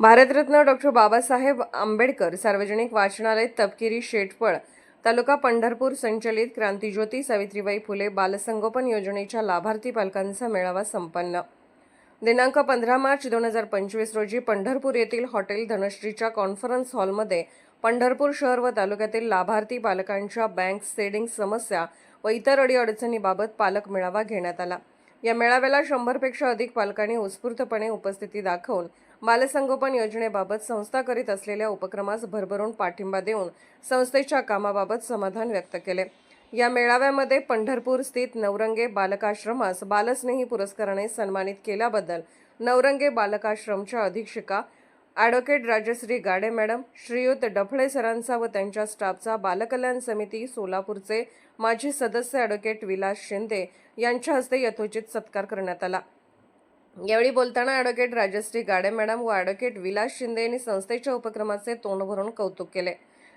Bharat Ratna doctor Babasaheb Ambedkar सार्वजनिक वाचनालय तपकिरी शेटफळ तालुका पंढरपूर संचलित क्रांतीज्योती सावित्रीबाई फुले बालसंगोपन योजनेच्या लाभार्थी पालकांचा मेळावा संपन्न. दिनांक पंधरा मार्च दोन हजार पंचवीस रोजी पंढरपूर येथील हॉटेल धनश्रीच्या कॉन्फरन्स हॉलमध्ये पंढरपूर शहर व तालुक्यातील लाभार्थी पालकांच्या बँक सेडिंग समस्या व इतर अडीअडचणीबाबत पालक मेळावा घेण्यात आला. या मेळाव्याला शंभरपेक्षा अधिक पालकांनी उत्स्फूर्तपणे उपस्थिती दाखवून बालसंगोपन योजनेबाबत संस्था करीत असलेल्या उपक्रमास भरभरून पाठिंबा देऊन संस्थेच्या कामाबाबत समाधान व्यक्त केले. या मेळाव्यामध्ये पंढरपूर स्थित नवरंगे बालकाश्रमास बालस्नेही पुरस्काराने सन्मानित केल्याबद्दल नवरंगे बालकाश्रमच्या अधीक्षिका ॲडव्होकेट राजश्री गाडे मॅडम श्रीयुत डफळे सरांचा व त्यांच्या स्टाफचा बालकल्याण समिती सोलापूरचे माजी सदस्य ॲडव्होकेट विलास शिंदे यांच्या हस्ते यथोचित सत्कार करण्यात आला. यावेळी बोलताना ॲडव्होकेट राजश्री गाडे मॅडम व ॲडव्होकेट विलास शिंदे यांनी संस्थेच्या उपक्रमाचे तोंड भरून कौतुक केले.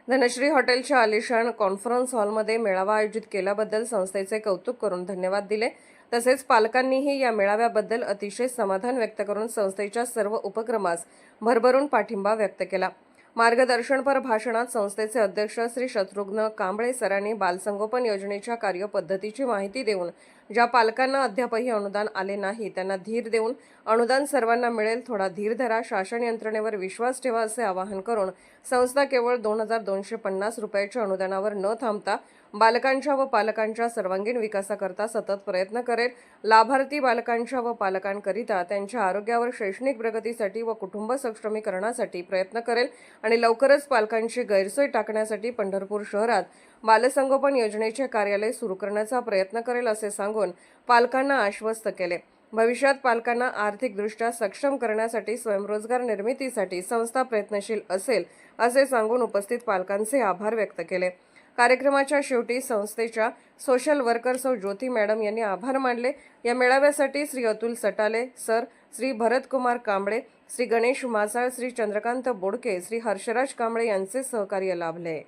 धनश्री हॉटेलच्या आलिशान कॉन्फरन्स हॉलमध्ये मेळावा आयोजित केल्याबद्दल संस्थेचे कौतुक करून धन्यवाद दिले. तसेच पालकांनीही या मेळाव्याबद्दल अतिशय समाधान व्यक्त करून संस्थेच्या सर्व उपक्रमास भरभरून पाठिंबा व्यक्त केला. मार्गदर्शनपर भाषणात संस्थेचे अध्यक्ष श्री शत्रुघ्न कांबळे सरांनी बालसंगोपन योजनेच्या कार्यपद्धतीची माहिती देऊन ज्या पालकांना अद्यापही अनुदान आले नाही त्यांना धीर देऊन अनुदान सर्वांना मिळेल थोडा धीर धरा शासन यंत्रणेवर विश्वास ठेवा असे आवाहन करून संस्था केवळ दोन हजार दोनशे पन्नास रुपयाच्या अनुदानावर न थांबता बालकांच्या व पालकांच्या सर्वांगीण विकासाकरता सतत प्रयत्न करेल. लाभार्थी बालकांच्या व पालकांकरिता त्यांच्या आरोग्यावर शैक्षणिक प्रगतीसाठी व कुटुंब सक्षमीकरणासाठी प्रयत्न करेल आणि लवकरच पालकांची गैरसोय टाकण्यासाठी पंढरपूर शहरात बालसंगोपन योजनेचे कार्यालय सुरू करण्याचा प्रयत्न करेल असे सांगून पालकांना आश्वस्त केले. भविष्यात पालकांना आर्थिकदृष्ट्या सक्षम करण्यासाठी स्वयंरोजगार निर्मितीसाठी संस्था प्रयत्नशील असेल असे सांगून उपस्थित पालकांचे आभार व्यक्त केले. कार्यक्रमाच्या शेवटी संस्थेच्या सोशल वर्कर सौ ज्योती मॅडम यांनी आभार मानले. या मेळाव्यासाठी श्री अतुल सटाले सर श्री भरतकुमार कांबळे श्री गणेश मासाळ श्री चंद्रकांत बोडके श्री हर्षराज कांबळे यांचे सहकार्य लाभले.